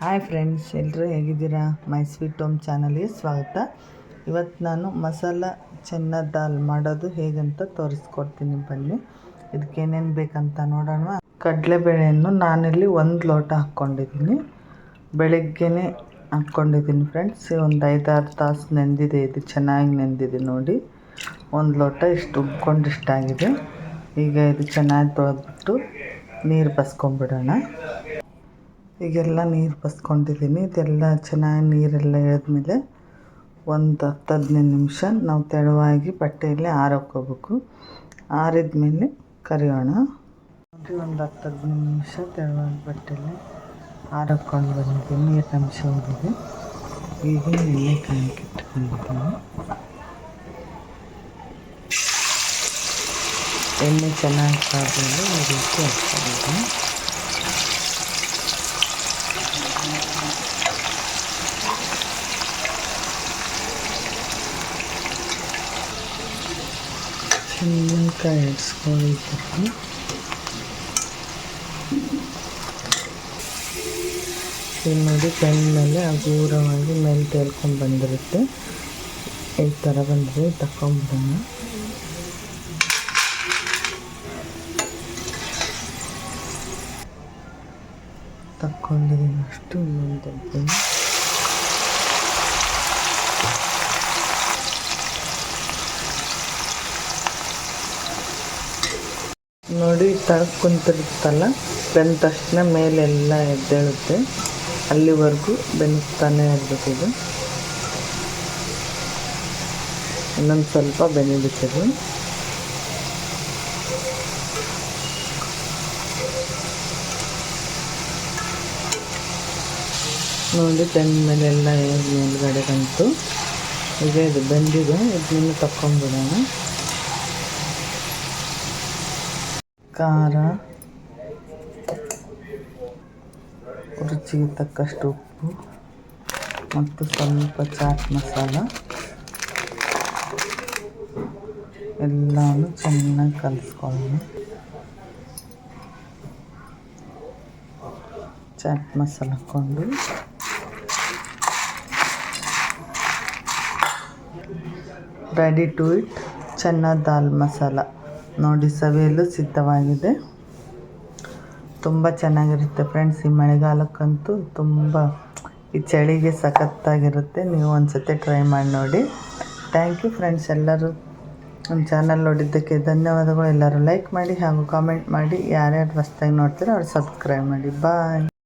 Hi friends ಎಲ್ಲರೂ ಹೇಗಿದ್ದೀರಾ? My sweet home ಚಾನಲ್ಗೆ ಸ್ವಾಗತ. ಇವತ್ತು ನಾನು ಮಸಾಲ ಚೆನ್ನ ದಾಲ್ ಮಾಡೋದು ಹೇಗಂತ ತೋರಿಸ್ಕೊಡ್ತೀನಿ ಬನ್ನಿ. ಇದಕ್ಕೆ ಏನೇನು ಬೇಕಂತ ನೋಡೋಣ. ಕಡಲೆಬೇಳೆಯನ್ನು ನಾನಿಲ್ಲಿ ಒಂದು ಲೋಟ ಹಾಕ್ಕೊಂಡಿದ್ದೀನಿ. ಬೆಳಗ್ಗೆನೇ ಹಾಕ್ಕೊಂಡಿದ್ದೀನಿ ಫ್ರೆಂಡ್ಸ್. ಒಂದು ಐದಾರು ತಾಸು ನೆಂದಿದೆ, ಇದು ಚೆನ್ನಾಗಿ ನೆಂದಿದೆ ನೋಡಿ. ಒಂದು ಲೋಟ ಇಷ್ಟು ಉಬ್ಕೊಂಡು ಇಷ್ಟಾಗಿದೆ ಈಗ ಇದು ಚೆನ್ನಾಗಿ ತೊಳೆದ್ಬಿಟ್ಟು ನೀರು ಬಸ್ಕೊಂಬಿಡೋಣ. ಈಗೆಲ್ಲ ನೀರು ಬಸ್ಕೊಂಡಿದ್ದೀನಿ ಇದೆಲ್ಲ ಚೆನ್ನಾಗಿ ನೀರೆಲ್ಲ ಎಳೆದ್ಮೇಲೆ ಒಂದು ಹತ್ತು ಹದಿನೈದು ನಿಮಿಷ ನಾವು ತೆಳುವಾಗಿ ಬಟ್ಟೆಯಲ್ಲಿ ಆರೋಕ್ಕೋಬೇಕು ಆರಿದ ಮೇಲೆ ಕರಿಯೋಣ. ಒಂದು ಹತ್ತು ಹದಿನೈದು ನಿಮಿಷ ತೆಳುವಾಗಿ ಬಟ್ಟೆಯಲ್ಲಿ ಆರಕ್ಕೊಂಡು ಬಂದಿದ್ದೀನಿ. ನೀರು ನಿಮಿಷ ಹೋಗಿದೆ. ಈಗ ಎಣ್ಣೆ ಕಾಯಕ್ಕೆ ಇಟ್ಕೊಂಡಿದ್ದೀನಿ. ಎಣ್ಣೆ ಚೆನ್ನಾಗಿ ಕಾದ್ಮೇಲೆ ಈ ರೀತಿ ಹಾಕ್ಕೊಂಡಿದ್ದೀನಿ. ತೆಂಗಿನಕಾಯಿ ಇಡ್ಸ್ಕೊಳ್ಬೇಕು ಇದು ನೋಡಿ ಪೆನ್ ಮೇಲೆ ಹಗುರವಾಗಿ ಮೇಲೆ ತೇಲ್ಕೊಂಡು ಬಂದಿರುತ್ತೆ. ಈ ಥರ ಬಂದಿದೆ ತಗೊಂಬಿಡೋಣ ತಕ್ಕೊಂಡಿದ್ದೀನಿ ಅಷ್ಟು ಇನ್ನೊಂದು ನೋಡಿ, ತಳಕ್ ಕುಂತಿರುತ್ತಲ್ಲ? ಬೆಂದ ತಕ್ಷಣ ಮೇಲೆಲ್ಲ ಎದ್ದೇಳುತ್ತೆ. ಅಲ್ಲಿವರೆಗೂ ಬೆನಿಸ್ತಾನೆ ಇರಬೇಕು ಇದು ಇನ್ನೊಂದು ಸ್ವಲ್ಪ ಬೆನಿಬೇಕಿದು ನೋಡಿ, ಬೆಂದ ಮೇಲೆಲ್ಲ ಮೇಲ್ಗಡೆ ಬಂತು. ಈಗ ಇದು ಬೆಂದಿದೆ. ಇದನ್ನು ತಕ್ಕೊಂಬಿಡೋಣ ಖಾರ ರುಚಿಗೆ ತಕ್ಕಷ್ಟು ಉಪ್ಪು ಮತ್ತು ಸ್ವಲ್ಪ ಚಾಟ್ ಮಸಾಲ ಎಲ್ಲವನ್ನು ಚೆನ್ನಾಗಿ ಕಲಿಸ್ಕೊಳ್ಳೋಣ ಚಾಟ್ ಮಸಾಲ ಹಾಕ್ಕೊಂಡು ready to it chana dal masala ನೋಡಿ ಸವಿಯಲು ಸಿದ್ಧವಾಗಿದೆ. ತುಂಬ ಚೆನ್ನಾಗಿರುತ್ತೆ ಫ್ರೆಂಡ್ಸ್ ಈ ಮಳೆಗಾಲಕ್ಕಂತೂ ತುಂಬ ಈ ಚಳಿಗೆ ಸಖತ್ತಾಗಿರುತ್ತೆ. ನೀವು ಒಂದು ಸತಿ ಟ್ರೈ ಮಾಡಿ ನೋಡಿ. ಥ್ಯಾಂಕ್ ಯು ಫ್ರೆಂಡ್ಸ್ ಎಲ್ಲರೂ. ನಮ್ಮ ಚಾನಲ್ ನೋಡಿದ್ದಕ್ಕೆ ಧನ್ಯವಾದಗಳು. ಎಲ್ಲರೂ ಲೈಕ್ ಮಾಡಿ ಹಾಗೂ ಕಾಮೆಂಟ್ ಮಾಡಿ. ಯಾರ್ಯಾರು ಹೊಸ್ದಾಗಿ ನೋಡ್ತೀರೋ ಅವ್ರು ಸಬ್ಸ್ಕ್ರೈಬ್ ಮಾಡಿ. ಬಾಯ್.